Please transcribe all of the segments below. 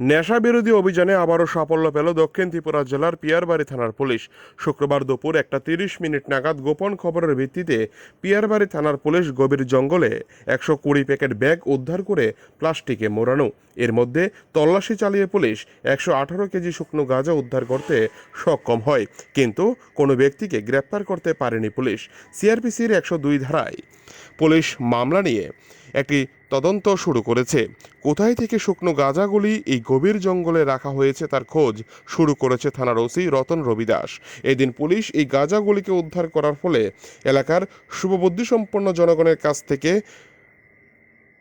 নেশা বিরোধী অভিযানে আবারও সাফল্য পেল দক্ষিণ ত্রিপুরা জেলার পিয়ারবাড়ি থানার পুলিশ। শুক্রবার দুপুর একটা তিরিশ মিনিট নাগাদ গোপন খবরের ভিত্তিতে পিয়ারবাড়ি থানার পুলিশ গভীর জঙ্গলে একশো কুড়ি প্যাকেট ব্যাগ উদ্ধার করে প্লাস্টিকে মোড়ানো। এর মধ্যে তল্লাশি চালিয়ে পুলিশ একশো আঠারো কেজি শুকনো গাঁজা উদ্ধার করতে সক্ষম হয়। কিন্তু কোনো ব্যক্তিকে গ্রেপ্তার করতে পারেনি পুলিশ। সিআরপিসির একশো দুই ধারায় পুলিশ মামলা নিয়ে একটি তদন্ত শুরু করেছে। কোথায় থেকে শুকনো গাঁজাগুলি এই গভীর জঙ্গলে রাখা হয়েছে তার খোঁজ শুরু করেছে থানার ওসি রতন রবিদাস। এদিন পুলিশ এই গাঁজাগুলিকে উদ্ধার করার ফলে এলাকার শুভবুদ্ধিসম্পন্ন জনগণের কাছ থেকে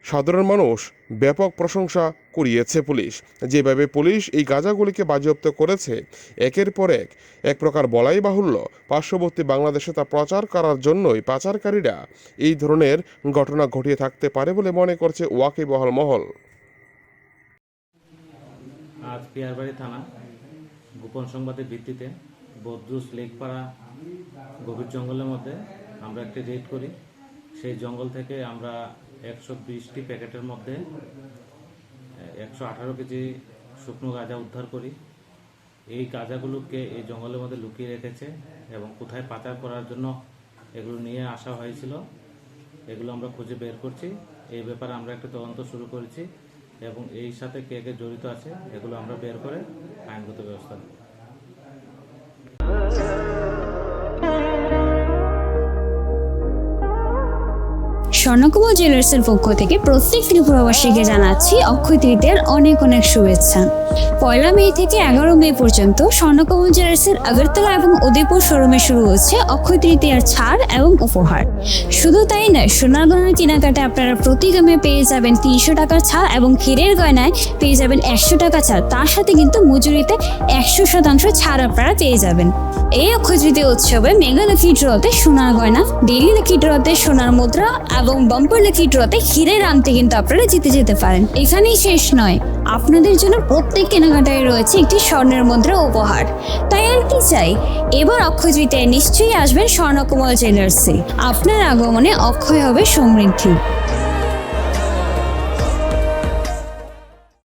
সাধারণ মানুষ ব্যাপক প্রশংসা করিয়েছে পুলিশ। যেভাবে পুলিশ এই গাঁজাগুলিকে বাজেয়াপ্ত করেছে, একের পর এক এক প্রকার বলাই বাহুল্য, পার্শ্ববর্তী বাংলাদেশে তা প্রচার করার জন্যই পাচারকারীরা এই ধরনের ঘটনা ঘটিয়ে থাকতে পারে বলে মনে করছে ওয়াকিবহাল মহল। আজ পিয়ারবাড়ি থানা, গোপন সংবাদের ভিত্তিতে বদ্রুস লেকপাড়া গভীর জঙ্গলের মধ্যে আমরা একটি রেড করি। সেই জঙ্গল থেকে আমরা একশো বিশটি প্যাকেটের মধ্যে একশো আঠারো কেজি শুকনো গাঁজা উদ্ধার করি। এই গাঁজাগুলোকে এই জঙ্গলের মধ্যে লুকিয়ে রেখেছে এবং কোথায় পাচার করার জন্য এগুলো নিয়ে আসা হয়েছিল, এগুলো আমরা খুঁজে বের করছি। এই ব্যাপারে আমরা একটা তদন্ত শুরু করেছি এবং এই সাথে কে কে জড়িত আছে এগুলো আমরা বের করে আইনগত ব্যবস্থা নেব। স্বর্ণকুমার জুয়েলার্সের পক্ষ থেকে প্রত্যেক ত্রিপুরাবাসীকে জানাচ্ছি অক্ষয় তৃতীয়ার অনেক অনেক শুভেচ্ছা। পয়লা মে থেকে এগারো মে পর্যন্ত স্বর্ণকুমার জুয়েলার্সের আগরতলা এবং উদয়পুর শোরুমে শুরু হচ্ছে অক্ষয় তৃতীয়ার ছাড় এবং উপহার। শুধু তাই নয় সোনার গয়নার কেনাকাটা আপনারা প্রতি গ্রামে পেয়ে যাবেন তিনশো টাকার ছাড় এবং ক্ষীরের গয়নায় পেয়ে যাবেন একশো টাকা ছাড়। তার সাথে কিন্তু মজুরিতে একশো শতাংশ ছাড় আপনারা পেয়ে যাবেন। এই অক্ষয় তৃতীয় উৎসবে মেগা লাকি ড্রতে সোনার গয়না ডেইলি লাকি ড্রতে সোনার মুদ্রা এবং বাম্পার লাকি ড্রতে হিরের রানতে কিন্তু আপনারা জিতে যেতে পারেন। এখানেই শেষ নয়। আপনাদের জন্য প্রত্যেক কেনাকাটায় রয়েছে একটি স্বর্ণের মুদ্রা উপহার। তাই আর কি চাই? এবার অক্ষয় তৃতীয়ায় নিশ্চয়ই আসবেন স্বর্ণকুমার জুয়েলার্সে আপনার আগমনে অক্ষয় হবে সমৃদ্ধি।